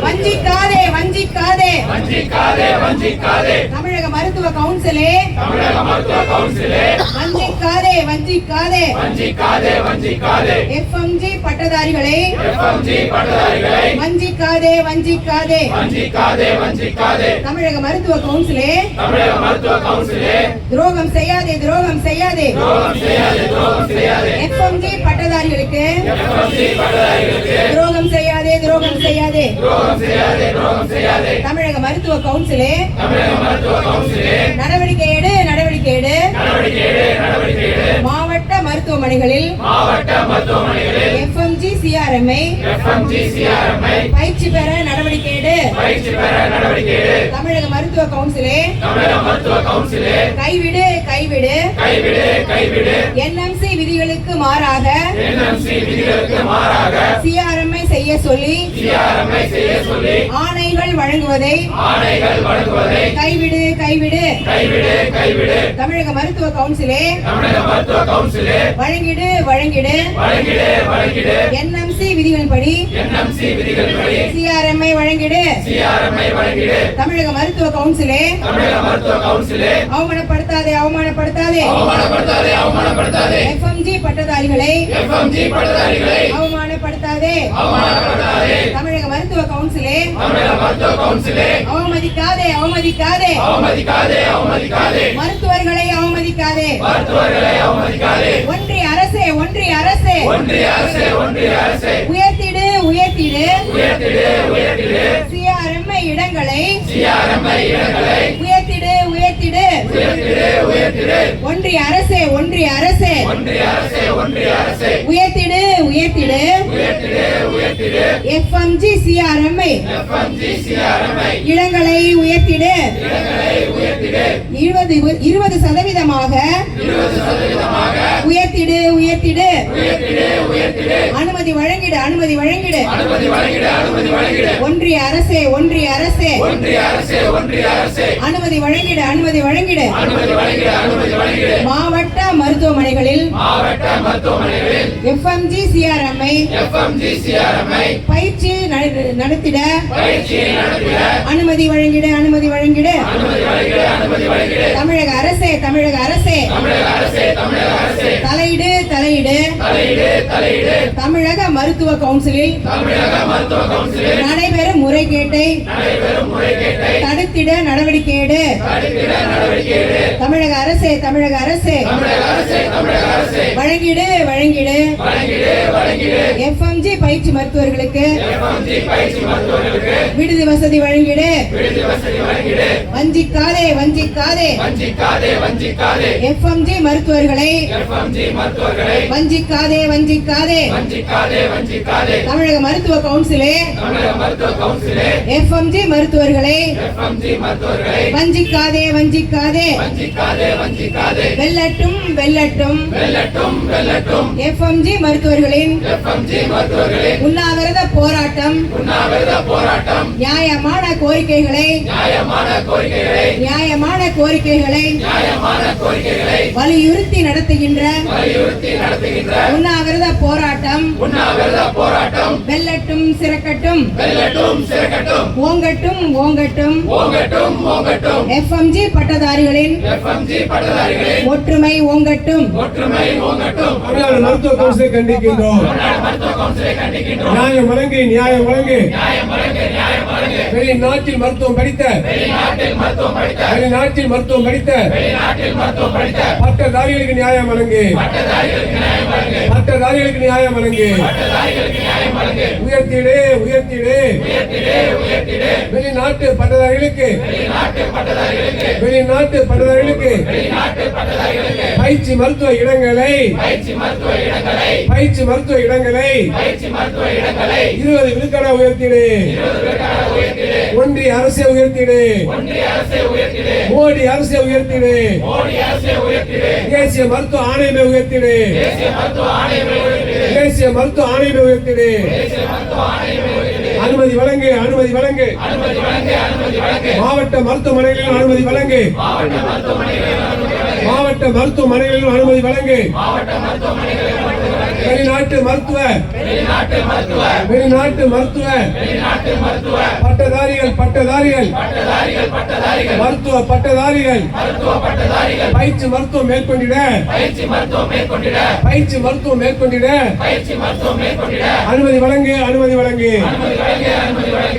வஞ்சிக்காதே வஞ்சிக்காதே. வஞ்சிக்காதே வஞ்சிக்காதே. தமிழக மருத்துவ கவுன்சிலே. தமிழக மருத்துவ கவுன்சிலே. வஞ்சிக்காதே வஞ்சிக்காதே. வஞ்சிக்காதே வஞ்சிக்காதே. எஃப்எம்ஜி பட்டதாரிகளை. எஃப்எம்ஜி பட்டதாரிகளை. வஞ்சிக்காதே வஞ்சிக்காதே. வஞ்சிக்காதே வஞ்சிக்காதே. தமிழக மருத்துவ கவுன்சிலே. தமிழக மருத்துவ கவுன்சிலே. துரோகம் செய்யாதே துரோகம் செய்யாதே. எஃப்எம்ஜி பட்டதாரிகளுக்கு துரோகம் செய்யாதே துரோகம் செய்யாதே. தமிழக மருத்துவ கவுன்சிலே நடவடிக்கை எடு நடவடிக்கை எடு. எடு மாவட்ட மருத்துவமனைகளில் மாவட்ட மருத்துவமனைகளில் எஃப்எம்ஜி சிஆர்எம்ஐ எஃப்எம்ஜி சிஆர்எம்ஐ பயிற்சி பெற நடவடிக்கை எடு பயிற்சி பெற நடவடிக்கை எடு தமிழக மருத்துவ கவுன்சிலே தமிழக மருத்துவ கவுன்சிலே கைவிடு கைவிடு. கைவிடு கைவிடு. என்எம்சி விதிகளுக்கு மாறாக சிஆர்எம்ஐ செய்ய சொல்லி ஆணைகள் வழங்குவதை கைவிடு கைவிடு. தமிழக மருத்துவ கவுன்சிலே தமிழக மருத்துவ கவுன்சிலே வழங்கிடு வழங்கிடு. வழங்கிடு என்எம்சி விதிகளின்படி என்எம்சி விதிகளின்படி சிஆர்எம்ஐ வழங்கிடு. சிஆர்எம்ஐ வழங்கிடு. தமிழக மருத்துவ கவுன்சிலே தமிழக மருத்துவ கவுன்சிலே அவமானப்படுத்தாதே அவமானப்படுத்தாதே. அவமானப்படுத்தாதே அவமானப்படுத்தாதே. எஃப்எம்ஜி பட்டதாரிகளை எஃப்எம்ஜி பட்டதாரிகளை அவமானப்படுத்தாதே. அவமானப்படுத்தாதே. தமிழக மருத்துவ கவுன்சிலே தமிழக மருத்துவ கவுன்சிலே அவமதிக்காதே அவமதிக்காதே. அவமதிக்காதே அவமதிக்காதே. மருத்துவர்களை அவமதிக்காதே. மருத்துவர்களை அவமதிக்காதே. ஒன்றிய அரசே ஒன்றிய அரசே. ஒன்றிய அரசே ஒன்றிய அரசே. உயர்த்திடு உயர்த்திடு. உயர்த்திடு உயர்த்திடு. சிஆர்எம்ஐ இடங்களை. சிஆர்எம்ஐ இடங்களை. உயர்த்திடு உயர்த்திடு. உயர்த்திடு உயர்த்திடு. ஒன்றிய அரசே ஒன்றிய அரசே. ஒன்றிய அரசே ஒன்றிய அரசே. உயர்த்திடு உயர்த்திடு. எஃப்எம்ஜி சிஆர்எம்ஐ இடங்களை உயர்த்திடு. இருபது இருபது சதவீதமாக உயர்த்திடு உயர்த்திடு. அனுமதி வழங்கிடு அனுமதி வழங்கிடு. ஒன்றிய அரசே ஒன்றிய அரசே. அனுமதி வழங்கிடு அனுமதி வழங்கிடு. மாவட்ட மருத்துவமனைகளில் மாவட்ட மருத்துவமனைகளில் எஃப்எம்ஜி சிஆர்எம்ஐ எஃப்எம்ஜி சிஆர்எம்ஐ பயிற்சி நட- நடத்திட பயிற்சியை நடத்திட அனுமதி வழங்கிடு அனுமதி வழங்கிடு அனுமதி வழங்கிடு அனுமதி வழங்கிடு தமிழக அரசே தமிழக அரசே தமிழக அரசே தமிழக அரசே தலையிடு தலையிடு தலையிடு தலையிடு தமிழக மருத்துவ கவுன்சிலில் தமிழக மருத்துவ கவுன்சிலில் நடைபெறும் முறைகேட்டை நடைபெறும் முறைகேட்டை தடுத்திட நடவடிக்கை எடு தடுத்திட நடவடிக்கை எடு தமிழக அரசே தமிழக அரசே தமிழக அரசே தமிழக அரசே வழங்கிடு வழங்கிடு. எஃப்எம்ஜி பயிற்சி மருத்துவர்களுக்கு. விடுதி வசதி வழங்கிடு. வஞ்சிக்காதே வஞ்சிக்காதே. எஃப்எம்ஜி மருத்துவர்களை. வஞ்சிக்காதே வஞ்சிக்காதே. தமிழக மருத்துவ கவுன்சிலே. எஃப்எம்ஜி மருத்துவர்களை. வஞ்சிக்காதே வஞ்சிக்காதே. வெல்லட்டும் வெல்லட்டும். வெல்லட்டும் வெல்லட்டும். எஃப்எம்ஜி மருத்துவர்களின் எஃப்எம்ஜி மருத்துவர்களின் உண்ணாவிரத போராட்டம். உண்ணாவிரத போராட்டம். நியாயமான கோரிக்கைகளை நியாயமான கோரிக்கைகளை நியாயமான கோரிக்கைகளை நியாயமான கோரிக்கைகளை வலியுறுத்தி நடத்துகின்ற வலியுறுத்தி நடத்துகின்ற உண்ணாவிரத போராட்டம். உண்ணாவிரத போராட்டம். வெல்லட்டும் சிறக்கட்டும். வெல்லட்டும் சிறக்கட்டும். ஓங்கட்டும் ஓங்கட்டும். ஓங்கட்டும் ஓங்கட்டும். எஃப்எம்ஜி பட்டதாரிகளின் எஃப்எம்ஜி பட்டதாரிகளின் ஒற்றுமை ஒற்றுமை ஓங்கட்டும் தமிழ்நாடு மருத்துவ கவுன்சிலை கண்டிக்கின்றோம். நியாயம் வழங்கு நியாயம் வழங்கு. வெளிநாட்டில் மருத்துவம் படித்த வெளிநாட்டில் மருத்துவம் படித்த பட்டதாரிகளுக்கு நியாயம் வழங்கு. பட்டதாரிகளுக்கு நியாயம் வழங்கு. உயர்த்திடு உயர்த்திடு. வெளிநாட்டு பட்டதாரிகளுக்கு. வெளிநாட்டு பட்டதாரிகளுக்கு. பயிற்சி மருத்துவ இடங்களை. பயிற்சி மருத்துவ இடங்களை. இருபது விழுக்காட உயர்த்திடு. ஒன்றிய அரசை உயர்த்திடு. மோடி அரசை உயர்த்திடு. தேசிய மருத்துவ ஆணையமே உயர்த்திடு. தேசிய மருத்துவ ஆணையமை உயர்த்திடு. அனுமதி வழங்கு அனுமதி வழங்கு. மாவட்ட மருத்துவமனைகளில் அனுமதி வழங்கு. மாவட்ட மருத்துவமனைகளில் அனுமதி வழங்கு. வெளிநாட்டு மருத்துவ. வெளிநாட்டு மருத்துவ. வெளிநாட்டு மருத்துவ. வெளிநாட்டு மருத்துவ. பட்டதாரிகள் பட்டதாரிகள். பட்டதாரிகள் பட்டதாரிகள். மருத்துவ பட்டதாரிகள். மருத்துவ பட்டதாரிகள். பயிற்சி மருத்துவம் மேற்கொண்டிட. பயிற்சி மருத்துவம் மேற்கொண்டிட. பயிற்சி மருத்துவம் மேற்கொண்டிட. பயிற்சி மருத்துவம் மேற்கொண்டிட. அனுமதி வழங்கு அனுமதி வழங்கு.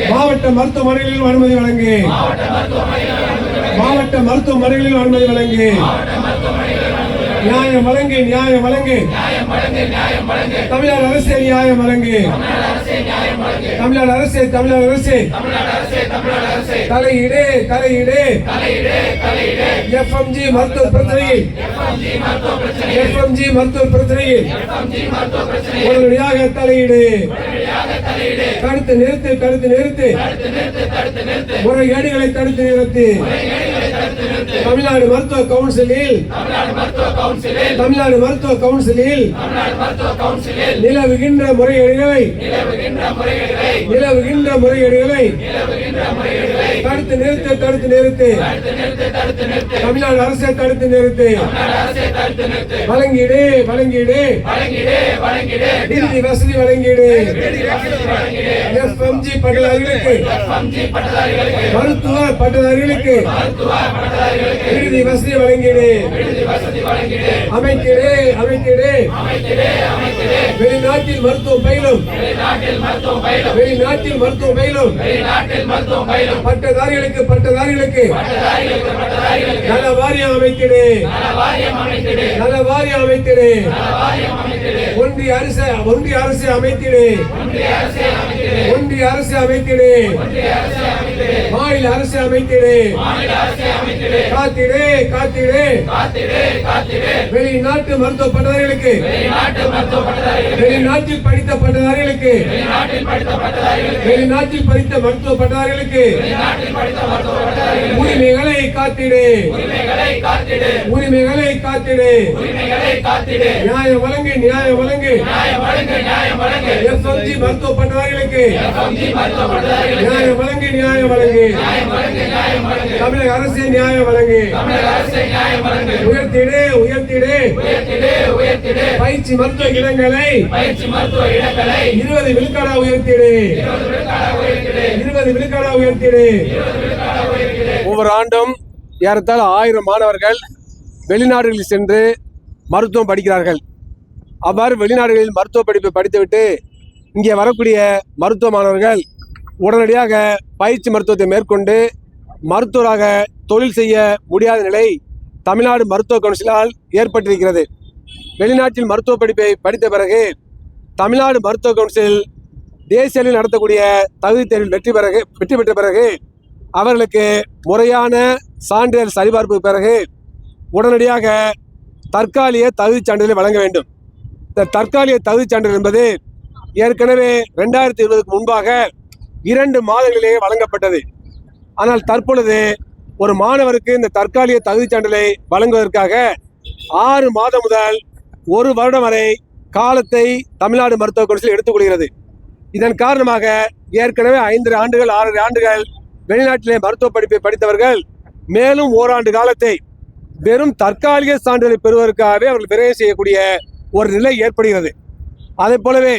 மாவட்ட மருத்துவமனைகளிலும் அனுமதி வழங்கு. மாவட்ட மருத்துவமனைகளிலும் அனுமதி வழங்கு. நியாயம் வழங்கு நியாயம் வழங்கு. தமிழ்நாடு அரசே நியாயம் வழங்கு. தமிழ்நாடு அரசே தமிழ்நாடு அரசே தலையீடு தலையீடு. எஃப்எம்ஜி மருத்துவ பிரச்சனையில். எஃப்எம்ஜி மருத்துவ பிரச்சனையில். உடனடியாக தலையீடு. தடுத்து நிறுத்து தடுத்து நிறுத்து. முறைகேடுகளை தடுத்து நிறுத்து. தமிழ்நாடு மருத்துவ கவுன்சிலில். தமிழ்நாடு மருத்துவ கவுன்சிலில். நிலவுகின்ற முறைகேடுகளை. நிலவுகின்ற முறைகேடுகளை. தடுத்து நிறுத்து தடுத்து நிறுத்து. தமிழ்நாடு அரசை தடுத்து நிறுத்து. வழங்கீடு வழங்கீடு. நிதி வசதி வழங்கீடு. எஃப்எம்ஜி பட்டதாரிகளுக்கு. மருத்துவ பட்டதாரிகளுக்கு. விடுதி வசதி வழங்கீடு அமைத்திடு அமைத்திடு வெளிநாட்டில் மருத்துவம் பயிலும். வெளிநாட்டில் மருத்துவம் பயிலும். பட்டதாரிகளுக்கு பட்டதாரிகளுக்கு. நல வாரியம் அமைத்திடு வாரியம் அமைத்திடு நல வாரியம் அமைத்திடு ஒன்றிய அரசு ஒன்றிய அரசு அமைத்திடு. ஒன்றிய அரசு அமைத்திடு. மாநில அரசு அமைத்திடு. காத்திடு காத்திடு. வெளிநாட்டு மருத்துவ பட்டதாரிகளுக்கு. வெளிநாட்டில் படித்த பட்டதாரிகளுக்கு. வெளிநாட்டில் படித்த மருத்துவ பட்டதாரிகளுக்கு. உரிமைகளை காத்திடு. உரிமைகளை காத்திடு. உரிமைகளை காத்திடு. உரிமைகளை காத்திடு நியாயம் வழங்கு நியாயம் வழங்கு. நியாயம் வழங்கு நியாயம் வழங்கு. எஸ்எம்ஜி மருத்துவ பட்டதாரிகளுக்கு எஃப்எம்ஜி மருத்துவ பட்டதாரிகள் நியாயம் வழங்கு நியாயம் வழங்கு. நியாயம் வழங்கு நியாயம் வழங்கு. தமிழக அரசு நியாயம் வழங்கு. தமிழக அரசு நியாயம் வழங்கு. உயர்த்திடு உயர்த்திடு. உயர்த்திடு உயர்த்திடு. பயிற்சி மருத்துவ இடங்களை. பயிற்சி மருத்துவ இடங்களை. இருபது விழுக்காடா உயர்த்திடு. இருபது விழுக்காடா உயர்த்திடு. ஒவ்வொரு ஆண்டும் ஏறத்தாழ ஆயிரம் மாணவர்கள் வெளிநாடுகளில் சென்று மருத்துவம் படிக்கிறார்கள். அவ்வாறு வெளிநாடுகளில் மருத்துவ படிப்பை படித்துவிட்டு இங்கே வரக்கூடிய மருத்துவ மாணவர்கள் உடனடியாக பயிற்சி மருத்துவத்தை மேற்கொண்டு மருத்துவராக தொழில் செய்ய முடியாத நிலை தமிழ்நாடு மருத்துவ கவுன்சிலால் ஏற்பட்டிருக்கிறது. வெளிநாட்டில் மருத்துவ படிப்பை படித்த பிறகு தமிழ்நாடு மருத்துவ கவுன்சில் தேசிய அளவில் நடத்தக்கூடிய தகுதி தேர்வில் வெற்றி பிறகு வெற்றி பெற்ற பிறகு அவர்களுக்கு முறையான சான்றிதழ் சரிபார்ப்புக்கு பிறகு உடனடியாக தற்காலிக தகுதிச் சான்றிதழை வழங்க வேண்டும். இந்த தற்காலிக தகுதிச் சான்றிதழ் என்பது ஏற்கனவே ரெண்டாயிரத்தி இருபதுக்கு முன்பாக இரண்டு மாதங்களிலேயே வழங்கப்பட்டது. ஆனால் தற்பொழுது ஒரு மாணவருக்கு இந்த தற்காலிக தகுதிச் சான்றிதழை வழங்குவதற்காக ஆறு மாதம் முதல் ஒரு வருடம் வரை காலத்தை தமிழ்நாடு மருத்துவக் கவுன்சில் எடுத்துக்கொள்கிறது. இதன் காரணமாக ஏற்கனவே ஐந்து ஆண்டுகள் ஆறரை ஆண்டுகள் வெளிநாட்டிலே மருத்துவ படிப்பை படித்தவர்கள் மேலும் ஓராண்டு காலத்தை வெறும் தற்காலிக சான்றிதழை பெறுவதற்காகவே அவர்கள் விரைவு செய்யக்கூடிய ஒரு நிலை ஏற்படுகிறது. அதே போலவே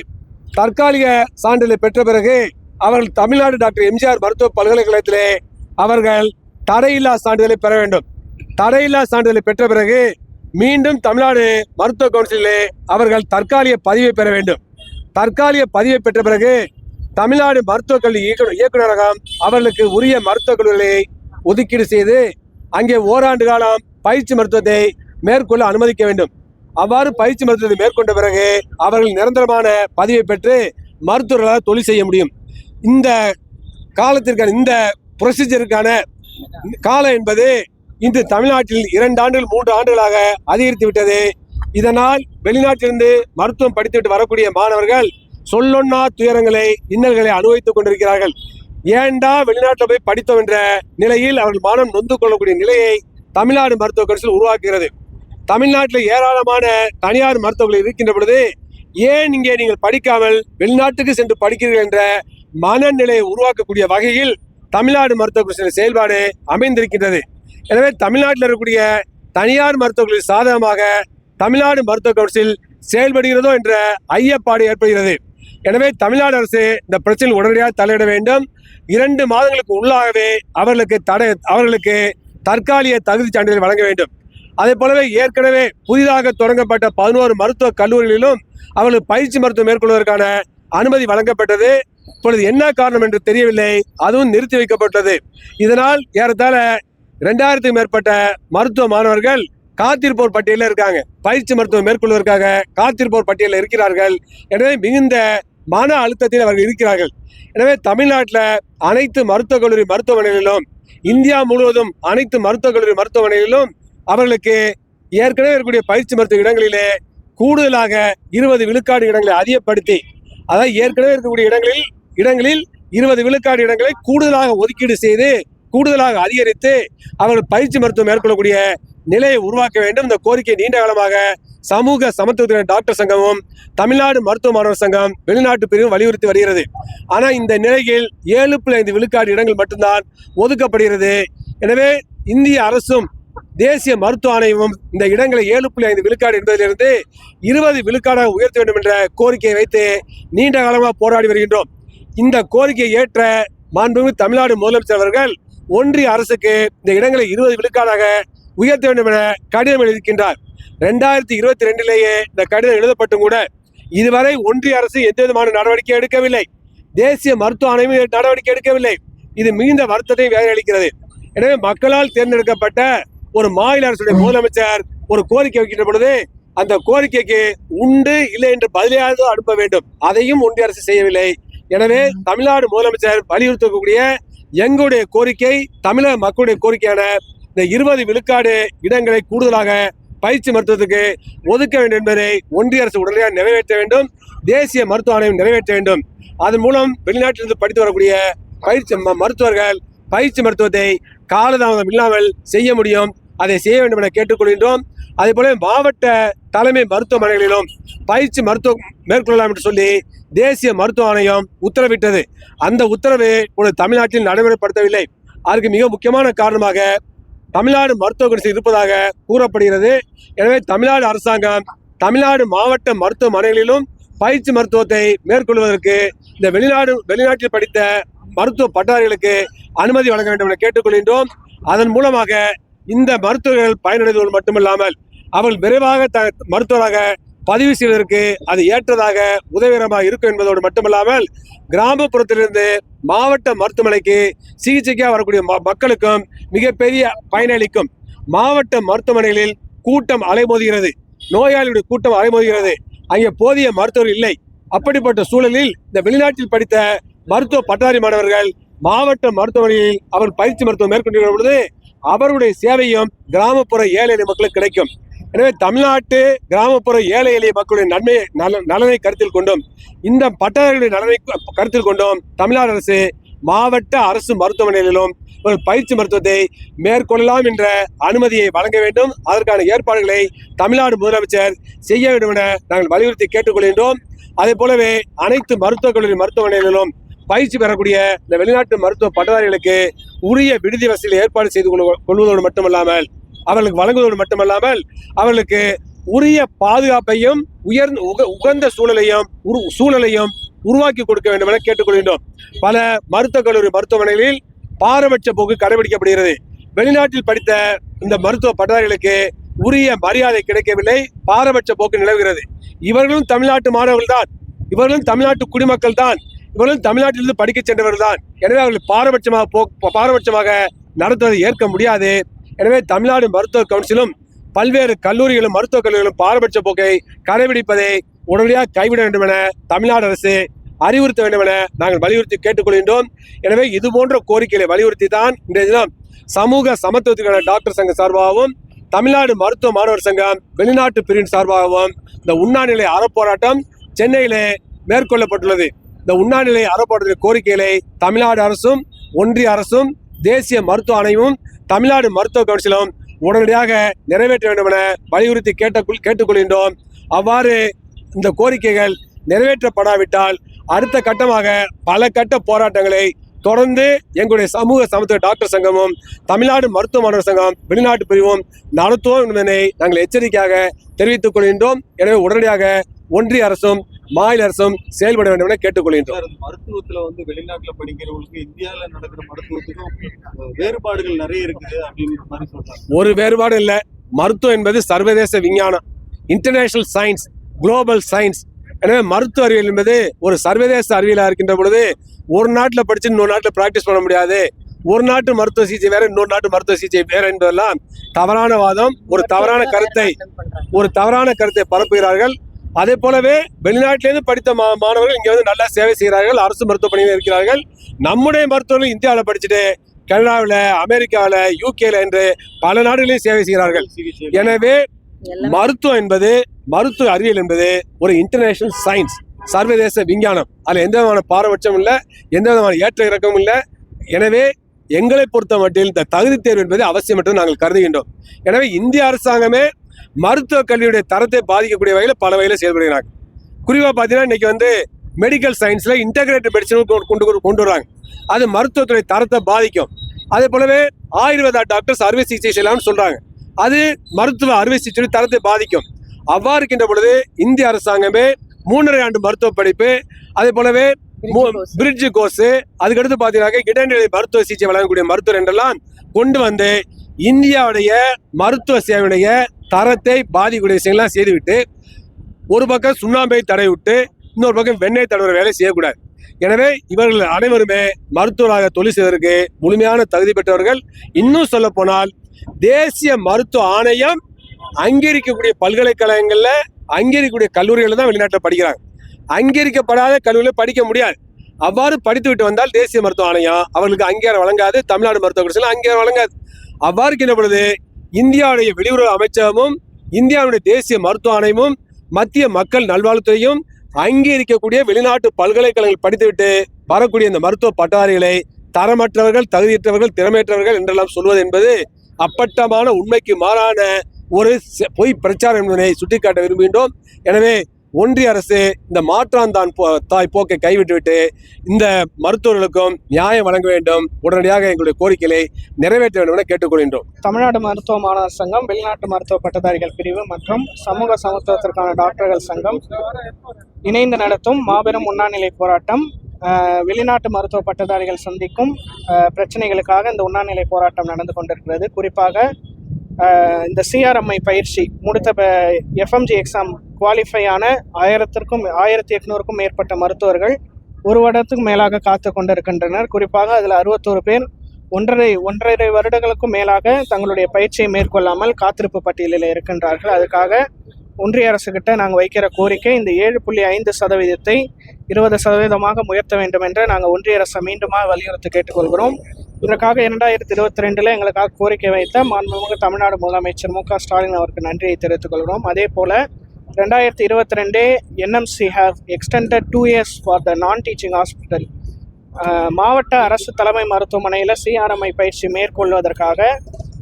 தற்காலிக சான்றிதழை பெற்ற பிறகு அவர்கள் தமிழ்நாடு டாக்டர் எம்ஜிஆர் மருத்துவ பல்கலைக்கழகத்திலே அவர்கள் தடையில்லா சான்றிதழை பெற வேண்டும். தடையில்லா சான்றிதழை பெற்ற பிறகு மீண்டும் தமிழ்நாடு மருத்துவ கவுன்சிலே அவர்கள் தற்காலிக பதிவை பெற வேண்டும். தற்காலிக பதிவை பெற்ற பிறகு தமிழ்நாடு மருத்துவக் கல்வி இயக்குநர் இயக்குநரகம் அவர்களுக்கு உரிய மருத்துவக் கல்லூரிகளை ஒதுக்கீடு செய்து அங்கே ஓராண்டு காலம் பயிற்சி மருத்துவத்தை மேற்கொள்ள அனுமதிக்க வேண்டும். அவ்வாறு பயிற்சி மருத்துவத்தை மேற்கொண்ட பிறகு அவர்கள் நிரந்தரமான பதிவை பெற்று மருத்துவர்களாக தொழில் செய்ய முடியும். இந்த காலத்திற்கான இந்த ப்ரொசீஜருக்கான காலம் என்பது இன்று தமிழ்நாட்டில் இரண்டு ஆண்டுகள் மூன்று ஆண்டுகளாக அதிகரித்து விட்டது. இதனால் வெளிநாட்டிலிருந்து மருத்துவம் படித்துவிட்டு வரக்கூடிய மாணவர்கள் சொல்லொன்னா துயரங்களை இன்னல்களை அனுபவித்துக் கொண்டிருக்கிறார்கள். ஏண்டா வெளிநாட்டில் போய் படித்தோம் என்ற நிலையில் அவர்கள் மானம் நொந்து கொள்ளக்கூடிய நிலையை தமிழ்நாடு மருத்துவக் கவுன்சில் உருவாக்குகிறது. தமிழ்நாட்டில் ஏராளமான தனியார் மருத்துவர்கள் இருக்கின்ற பொழுது ஏன் இங்கே நீங்கள் படிக்காமல் வெளிநாட்டுக்கு சென்று படிக்கிறீர்கள் என்ற மனநிலையை உருவாக்கக்கூடிய வகையில் தமிழ்நாடு மருத்துவர்கள் செயல்பாடு அமைந்திருக்கின்றது. எனவே தமிழ்நாட்டில் இருக்கக்கூடிய தனியார் மருத்துவர்களின் சாதகமாக தமிழ்நாடு மருத்துவக் கவுன்சில் செயல்படுகிறதோ என்ற ஐயப்பாடு ஏற்படுகிறது. எனவே தமிழ்நாடு அரசு இந்த பிரச்சனையில் உடனடியாக தலையிட வேண்டும். இரண்டு மாதங்களுக்கு உள்ளாகவே அவர்களுக்கு தடை அவர்களுக்கு தற்காலிக தகுதி சான்றிதழ் வழங்க வேண்டும். அதே போலவே ஏற்கனவே புதிதாக தொடங்கப்பட்ட பதினோரு மருத்துவ கல்லூரிகளிலும் அவர்களுக்கு பயிற்சி மருத்துவம் மேற்கொள்வதற்கான அனுமதி வழங்கப்பட்டது. இப்பொழுது என்ன காரணம் என்று தெரியவில்லை. அதுவும் நிறுத்தி வைக்கப்பட்டது இதனால் ஏறத்தாழ ரெண்டாயிரத்துக்கு மேற்பட்ட மருத்துவ மாணவர்கள் காத்திருப்போர் பட்டியலில் இருக்காங்க. பயிற்சி மருத்துவம் மேற்கொள்வதற்காக காத்திருப்போர் பட்டியலில் இருக்கிறார்கள். எனவே மிகுந்த மன அழுத்தத்தில் அவர்கள் இருக்கிறார்கள். எனவே தமிழ்நாட்டில் அனைத்து மருத்துவக் கல்லூரி மருத்துவமனைகளிலும் இந்தியா முழுவதும் அனைத்து மருத்துவக் கல்லூரி மருத்துவமனைகளிலும் அவர்களுக்கு ஏற்கனவே இருக்கக்கூடிய பயிற்சி மருத்துவ இடங்களிலே கூடுதலாக இருபது விழுக்காடு இடங்களை அதிகப்படுத்தி அதாவது ஏற்கனவே இருக்கக்கூடிய இடங்களில் இடங்களில் இருபது விழுக்காடு இடங்களை கூடுதலாக ஒதுக்கீடு செய்து கூடுதலாக அதிகரித்து அவர்கள் பயிற்சி மருத்துவம் மேற்கொள்ளக்கூடிய நிலையை உருவாக்க வேண்டும். இந்த கோரிக்கை நீண்ட காலமாக சமூக சமத்துவத்தின டாக்டர் சங்கமும் தமிழ்நாடு மருத்துவ மாணவர் சங்கம் வெளிநாட்டு பிரிவும் வலியுறுத்தி வருகிறது. ஆனால் இந்த நிலையில் ஏழு புள்ளி ஐந்து விழுக்காடு இடங்கள் மட்டும்தான் ஒதுக்கப்படுகிறது. எனவே இந்திய அரசும் தேசிய மருத்துவ ஆணையமும் இந்த இடங்களை ஏழு புள்ளி ஐந்து விழுக்காடு என்பதிலிருந்து இருபது விழுக்காடாக உயர்த்த வேண்டும் என்ற கோரிக்கையை வைத்து நீண்ட காலமாக போராடி வருகின்றோம். இந்த கோரிக்கையை ஏற்ற மாண்புமிகு தமிழ்நாடு முதலமைச்சர் அவர்கள் ஒன்றிய அரசுக்கு இந்த இடங்களை இருபது விழுக்காடாக உயர்த்த வேண்டும் என கடிதம் எழுதியிருக்கின்றார். ரெண்டாயிரத்தி இருபத்தி ரெண்டிலேயே இந்த கடிதம் எழுதப்பட்டும் கூட இதுவரை ஒன்றிய அரசு எந்த விதமான நடவடிக்கை எடுக்கவில்லை. தேசிய மருத்துவ ஆணையம் நடவடிக்கை எடுக்கவில்லை. இது மிகுந்த வருத்தத்தை வேதனையளிக்கிறது. எனவே மக்களால் தேர்ந்தெடுக்கப்பட்ட ஒரு மாநில அரசுடைய முதலமைச்சர் ஒரு கோரிக்கை வைக்கின்ற பொழுது அந்த கோரிக்கைக்கு உண்டு இல்லை என்று பதிலையாவது அனுப்ப வேண்டும். அதையும் ஒன்றிய அரசு செய்யவில்லை. எனவே தமிழ்நாடு முதலமைச்சர் வலியுறுத்தக்கூடிய எங்களுடைய கோரிக்கை தமிழக மக்களுடைய கோரிக்கையான இந்த இருபது விழுக்காடு இடங்களை கூடுதலாக பயிற்சி மருத்துவத்துக்கு ஒதுக்க வேண்டும் என்பதை ஒன்றிய அரசு உடனடியாக நிறைவேற்ற வேண்டும். தேசிய மருத்துவ ஆணையம் நிறைவேற்ற வேண்டும். அதன் மூலம் வெளிநாட்டிலிருந்து படித்து வரக்கூடிய பயிற்சி ம- மருத்துவர்கள் பயிற்சி மருத்துவத்தை காலதாமதம் இல்லாமல் செய்ய முடியும். அதை செய்ய வேண்டும் என கேட்டுக்கொள்கின்றோம். அதே போல மாவட்ட தலைமை மருத்துவமனைகளிலும் பயிற்சி மருத்துவம் மேற்கொள்ளலாம் என்று சொல்லி தேசிய மருத்துவ ஆணையம் உத்தரவிட்டது. அந்த உத்தரவு ஒரு தமிழ்நாட்டில் நடைமுறைப்படுத்தவில்லை. அதற்கு மிக முக்கியமான காரணமாக தமிழ்நாடு மருத்துவ கடைசி இருப்பதாக கூறப்படுகிறது. எனவே தமிழ்நாடு அரசாங்கம் தமிழ்நாடு மாவட்ட மருத்துவமனைகளிலும் பயிற்சி மருத்துவத்தை மேற்கொள்வதற்கு இந்த வெளிநாடு வெளிநாட்டில் படித்த மருத்துவ பட்டாரிகளுக்கு அனுமதி வழங்க வேண்டும் என கேட்டுக்கொள்கின்றோம். அதன் மூலமாக இந்த மருத்துவர்கள் பயனடைவதோடு மட்டுமில்லாமல் அவர்கள் விரைவாக த மருத்துவராக பதிவு செய்வதற்கு அது ஏற்றதாக உதவிகரமாக இருக்கும் என்பதோடு மட்டுமல்லாமல் கிராமப்புறத்திலிருந்து மாவட்ட மருத்துவமனைக்கு சிகிச்சைக்காக வரக்கூடிய மக்களுக்கும் மிகப்பெரிய பயனளிக்கும். மாவட்ட மருத்துவமனைகளில் கூட்டம் அலைமோதுகிறது. நோயாளிகளுடைய கூட்டம் அலைமோதுகிறது. அங்கே போதிய மருத்துவர் இல்லை. அப்படிப்பட்ட சூழலில் இந்த வெளிநாட்டில் படித்த மருத்துவ பட்டாரி மாணவர்கள் மாவட்ட மருத்துவமனையில் அவர் பயிற்சி மருத்துவம் மேற்கொண்டிருக்கிற பொழுது அவருடைய சேவையும் கிராமப்புற ஏழை எளிய மக்களுக்கு கிடைக்கும். எனவே தமிழ்நாட்டு கிராமப்புற ஏழை எளிய மக்களுடைய நன்மை நல நலனை கருத்தில் கொண்டும் இந்த பட்டதாரிகளுடைய நலனை கருத்தில் கொண்டும் தமிழ்நாடு அரசு மாவட்ட அரசு மருத்துவமனைகளிலும் ஒரு பயிற்சி மருத்துவத்தை மேற்கொள்ளலாம் என்ற அனுமதியை வழங்க வேண்டும். அதற்கான ஏற்பாடுகளை தமிழ்நாடு முதலமைச்சர் செய்ய வேண்டும் என நாங்கள் வலியுறுத்தி கேட்டுக்கொள்கின்றோம். அதே போலவே அனைத்து மருத்துவக் கல்லூரி மருத்துவமனைகளிலும் பயிற்சி பெறக்கூடிய இந்த வெளிநாட்டு மருத்துவ பட்டதாரிகளுக்கு உரிய விடுதி வசதியில் ஏற்பாடு செய்து கொள்வதோடு மட்டுமல்லாமல் அவர்களுக்கு வழங்குவதோடு மட்டுமல்லாமல் அவர்களுக்கு உரிய பாதுகாப்பையும் உயர்ந்த உக- உகந்த சூழலையும் உரு- சூழலையும் உருவாக்கி கொடுக்க வேண்டும் என கேட்டுக்கொள்கின்றோம். பல மருத்துவக் கல்லூரி மருத்துவமனைகளில் பாரபட்ச போக்கு கடைபிடிக்கப்படுகிறது. வெளிநாட்டில் படித்த இந்த மருத்துவ பட்டதாரிகளுக்கு உரிய மரியாதை கிடைக்கவில்லை. பாரபட்ச போக்கு நிலவுகிறது. இவர்களும் தமிழ்நாட்டு மாணவர்கள் தான் இவர்களும் தமிழ்நாட்டு குடிமக்கள் தான் இவர்கள் தமிழ்நாட்டிலிருந்து படிக்க சென்றவர்கள் தான் எனவே அவர்கள் பாரபட்சமாக போ பாரபட்சமாக நடத்துவதை ஏற்க முடியாது. எனவே தமிழ்நாடு மருத்துவ கவுன்சிலும் பல்வேறு கல்லூரிகளும் மருத்துவக் கல்லூரிகளும் பாரபட்ச போக்கை கடைபிடிப்பதை உடனடியாக கைவிட வேண்டும் என தமிழ்நாடு அரசு அறிவுறுத்த வேண்டும் என நாங்கள் வலியுறுத்தி கேட்டுக்கொள்கின்றோம். எனவே இது போன்ற கோரிக்கைகளை வலியுறுத்தி தான் இன்றைய தினம் சமூக சமத்துவத்துக்கான டாக்டர் சங்க சார்பாகவும் தமிழ்நாடு மருத்துவ மாணவர் சங்கம் வெளிநாட்டு பிரிவின் சார்பாகவும் இந்த உண்ணாநிலை அறப்போராட்டம் சென்னையிலே மேற்கொள்ளப்பட்டுள்ளது. இந்த உண்ணாநிலை அறப்போராட்ட கோரிக்கைகளை தமிழ்நாடு அரசும் ஒன்றிய அரசும் தேசிய மருத்துவ ஆணையமும் தமிழ்நாடு மருத்துவ கவுன்சிலும் உடனடியாக நிறைவேற்ற வேண்டும் என வலியுறுத்தி கேட்ட கேட்டுக்கொள்கின்றோம். அவ்வாறு இந்த கோரிக்கைகள் நிறைவேற்றப்படாவிட்டால் அடுத்த கட்டமாக பல கட்ட போராட்டங்களை தொடர்ந்து எங்களுடைய சமூக சமத்துவ டாக்டர் சங்கமும் தமிழ்நாடு மருத்துவ மாணவர் சங்கம் வெளிநாட்டு பிரிவும் நடத்துவோம் என்பதனை நாங்கள் எச்சரிக்கையாக தெரிவித்துக் கொள்கின்றோம். எனவே உடனடியாக ஒன்றிய அரசும் மாநில அரசும் செயல்பட வேண்டும் என கேட்டுக்கொள்கின்றோம். மருத்துவத்துல வந்து வெளிநாட்டுல படிக்கிறவங்களுக்கு இந்தியால நடக்கிற மருத்துவத்துக்கும் வேறுபாடுகள் நிறைய இருக்குது அப்படிங்கிற மாதிரி சொல்றாங்க. ஒரு வேறுபாடும் இல்லை. மருத்துவம் என்பது சர்வதேச விஞ்ஞானம். இன்டர்நேஷனல் சயின்ஸ் குளோபல் சயின்ஸ் எனவே மருத்துவ அறிவியல் என்பது ஒரு சர்வதேச அறிவியலாக இருக்கின்ற பொழுது ஒரு நாட்டில் படிச்சு இன்னொரு நாட்டில் ப்ராக்டிஸ் பண்ண முடியாது. ஒரு நாட்டு மருத்துவ சிகிச்சை வேற இன்னொரு நாட்டு மருத்துவ சிகிச்சை வேற என்பதெல்லாம் தவறான வாதம். ஒரு தவறான கருத்தை ஒரு தவறான கருத்தை பரப்புகிறார்கள். அதே போலவே வெளிநாட்டிலிருந்து படித்த மா மாணவர்கள் இங்கே வந்து நல்லா சேவை செய்கிறார்கள் அரசு மருத்துவ பணியில் இருக்கிறார்கள். நம்முடைய மருத்துவர்கள் இந்தியாவில் படிச்சுட்டு கனடாவில் அமெரிக்காவில் யூகேல என்று பல நாடுகளிலும் சேவை செய்கிறார்கள். எனவே மருத்துவம் என்பது மருத்துவ அறிவியல் என்பது ஒரு இன்டர்நேஷனல் சயின்ஸ் சர்வதேச விஞ்ஞானம். அதில் எந்த விதமான பாரபட்சம் இல்லை எந்த விதமான ஏற்ற இறக்கமும் இல்லை. எனவே எங்களை பொறுத்த மட்டில் இந்த தகுதி தேர்வு என்பது அவசியம் என்று நாங்கள் கருதுகின்றோம். எனவே இந்திய அரசாங்கமே மருத்துவ கல்வியுடைய தரத்தை பாதிக்கக்கூடிய வகையில் பல வகையில் செயல்படுகிறாங்க. குறிப்பாக பார்த்தீங்கன்னா இன்னைக்கு வந்து மெடிக்கல் சயின்ஸில் இன்டகிரேட்டட் மெடிசன் கொண்டு கொண்டு- கொண்டு வராங்க. அது மருத்துவத்துறை தரத்தை பாதிக்கும். அதே போலவே ஆயுர்வேதா டாக்டர்ஸ் அறுவை சிகிச்சை செய்யலாம்னு சொல்றாங்க. அது மருத்துவ அறுவை சிகிச்சை தரத்தை பாதிக்கும். அவ்வாறு இருக்கின்ற பொழுது இந்திய அரசாங்கமே மூன்றரை ஆண்டு மருத்துவ படிப்பு அதே போலவே பிரிட்ஜ் கோர்ஸ் அதுக்கடுத்து பார்த்தீங்கன்னா இடைநிலை மருத்துவ சிகிச்சை வழங்கக்கூடிய மருத்துவர் என்றெல்லாம் கொண்டு வந்து இந்தியாவுடைய மருத்துவ சேவையுடைய தரத்தை பாதிக்கக்கூடிய விஷயங்கள்லாம் செய்துவிட்டு ஒரு பக்கம் சுண்ணாம்பை தடை விட்டு இன்னொரு பக்கம் வெண்ணெய் தடவுற வேலை செய்யக்கூடாது. எனவே இவர்கள் அனைவருமே மருத்துவராக தொழில் செய்வதற்கு முழுமையான தகுதி பெற்றவர்கள். இன்னும் சொல்ல போனால் தேசிய மருத்துவ ஆணையம் அங்கீகரிக்கக்கூடிய பல்கலைக்கழகங்களில் அங்கீகரிக்கக்கூடிய கல்லூரிகளில் தான் வெளிநாட்டில் படிக்கிறாங்க. அங்கீகரிக்கப்படாத கல்லூரியில் படிக்க முடியாது. அவ்வாறு படித்து விட்டு வந்தால் தேசிய மருத்துவ ஆணையம் அவர்களுக்கு அங்கீகாரம் வழங்காது. தமிழ்நாடு மருத்துவ கடைசியில் அங்கீகாரம் வழங்காது. அவ்வாறு இருக்கின்ற பொழுது இந்தியாவுடைய வெளியுறவு அமைச்சகமும் இந்தியாவுடைய தேசிய மருத்துவ ஆணையமும் மத்திய மக்கள் நல்வாழ்வுத்துறையும் அங்கீகரிக்கக்கூடிய வெளிநாட்டு பல்கலைக்கழகங்கள் படித்துவிட்டு வரக்கூடிய இந்த மருத்துவ பட்டதாரிகளை தரமற்றவர்கள் தகுதியற்றவர்கள் திறமையற்றவர்கள் என்றெல்லாம் சொல்வது என்பது அப்பட்டமான உண்மைக்கு மாறான ஒரு பொய் பிரச்சாரம் என்பதனை சுட்டிக்காட்ட விரும்புகின்றோம். எனவே ஒன்றிய அரசு இந்த மாற்றாந்தான் போ- தாய் போக்கை கைவிட்டுவிட்டு இந்த மருத்துவர்களுக்கும் நியாயம் வழங்க வேண்டும். உடனடியாக எங்களுடைய கோரிக்கைகளை நிறைவேற்ற வேண்டும் என கேட்டுக்கொள்கின்றோம். தமிழ்நாடு மருத்துவ மாணவர் சங்கம் வெளிநாட்டு மருத்துவ பட்டதாரிகள் பிரிவு மற்றும் சமூக சமத்துவத்திற்கான டாக்டர்கள் சங்கம் இணைந்து நடத்தும் மாபெரும் உண்ணாநிலை போராட்டம். வெளிநாட்டு மருத்துவ பட்டதாரிகள் சந்திக்கும் பிரச்சனைகளுக்காக இந்த உண்ணாநிலை போராட்டம் நடந்து கொண்டிருக்கிறது. குறிப்பாக இந்த சிஆர்எம்ஐ பயிற்சி முடித்த எஃப்எம்ஜி எக்ஸாம் குவாலிஃபை ஆன ஆயிரத்திற்கும் ஆயிரத்தி எட்நூறுக்கும் மேற்பட்ட மருத்துவர்கள் ஒரு வருடத்துக்கு மேலாக காத்து கொண்டிருக்கின்றனர். குறிப்பாக அதில் அறுபத்தோரு பேர் ஒன்றரை ஒன்றரை வருடங்களுக்கும் மேலாக தங்களுடைய பயிற்சியை மேற்கொள்ளாமல் காத்திருப்பு பட்டியலில் இருக்கின்றார்கள். அதுக்காக ஒன்றிய அரசுகிட்ட நாங்கள் வைக்கிற கோரிக்கை இந்த ஏழு புள்ளி ஐந்து சதவீதத்தை இருபது சதவீதமாக உயர்த்த வேண்டும் என்று நாங்கள் ஒன்றிய அரசை மீண்டுமாக வலியுறுத்தி கேட்டுக்கொள்கிறோம். இதற்காக இரண்டாயிரத்தி இருபத்தி ரெண்டில் எங்களுக்காக கோரிக்கை வைத்த மாண்புமிகு தமிழ்நாடு முதலமைச்சர் மு க ஸ்டாலின் அவருக்கு நன்றியை தெரிவித்துக் கொள்கிறோம். அதே போல் ரெண்டாயிரத்தி இருபத்தி ரெண்டே NMC have extended two years for the non teaching hospital மாவட்ட அரசு தலைமை மருத்துவமனையில் சிஆர்எம்ஐ பயிற்சி மேற்கொள்வதற்காக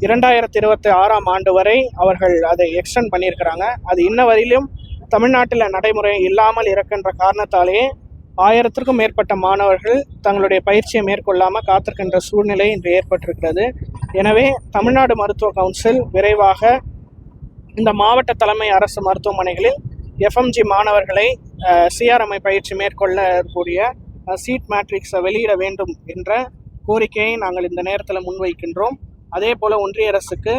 இரண்டாயிரத்தி இருபத்தி ஆறாம் ஆண்டு வரை அவர்கள் அதை எக்ஸ்டெண்ட் பண்ணியிருக்கிறாங்க. அது இன்ன வரையிலும் தமிழ்நாட்டில் நடைமுறை இல்லாமல் இருக்கின்ற காரணத்தாலேயே ஆயிரத்திற்கும் மேற்பட்ட மாணவர்கள் தங்களுடைய பயிற்சியை மேற்கொள்ளாமல் காத்திருக்கின்ற சூழ்நிலை இன்று ஏற்பட்டிருக்கிறது. எனவே தமிழ்நாடு மருத்துவ கவுன்சில் விரைவாக இந்த மாவட்ட தலைமை அரசு மருத்துவமனைகளில் எஃப்எம்ஜி மாணவர்களை சிஆர்எம்ஐ பயிற்சி மேற்கொள்ளக்கூடிய சீட் மேட்ரிக்ஸை வெளியிட வேண்டும் என்ற கோரிக்கையை நாங்கள் இந்த நேரத்தில் முன்வைக்கின்றோம். அதே போல் ஒன்றிய அரசுக்கு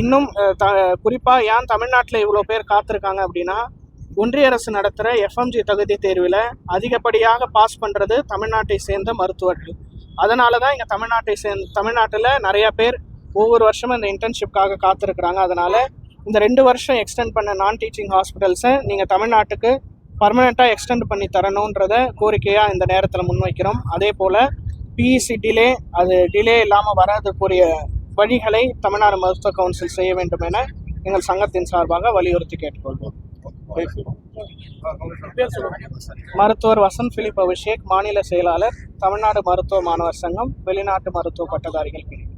இன்னும் த குறிப்பாக ஏன் தமிழ்நாட்டில் இவ்வளோ பேர் காத்திருக்காங்க அப்படின்னா ஒன்றிய அரசு நடத்துகிற எஃப்எம்ஜி தகுதி தேர்வில் அதிகப்படியாக பாஸ் பண்ணுறது தமிழ்நாட்டை சேர்ந்த மருத்துவர்கள். அதனால தான் இங்கே தமிழ்நாட்டை சேர்ந்த தமிழ்நாட்டில் நிறையா பேர் ஒவ்வொரு வருஷமும் இந்த இன்டர்ன்ஷிப்காக காத்திருக்கிறாங்க. அதனால் இந்த ரெண்டு வருஷம் எக்ஸ்டெண்ட் பண்ண நான் டீச்சிங் ஹாஸ்பிட்டல்ஸை நீங்கள் தமிழ்நாட்டுக்கு பர்மனெண்ட்டாக எக்ஸ்டெண்ட் பண்ணி தரணுன்றத கோரிக்கையாக இந்த நேரத்தில் முன்வைக்கிறோம். அதே போல் பிஇசி டிலே அது டிலே இல்லாமல் வராதுக்குரிய வழிகளை தமிழ்நாடு மருத்துவ கவுன்சில் செய்ய வேண்டும் என எங்கள் சங்கத்தின் சார்பாக வலியுறுத்தி கேட்டுக்கொள்வோம். மருத்துவர் வசந்த் பிலிப் அபிஷேக் மாநில செயலாளர் தமிழ்நாடு மருத்துவ மாணவர் சங்கம் வெளிநாட்டு மருத்துவ பட்டதாரிகள் பிரிவு.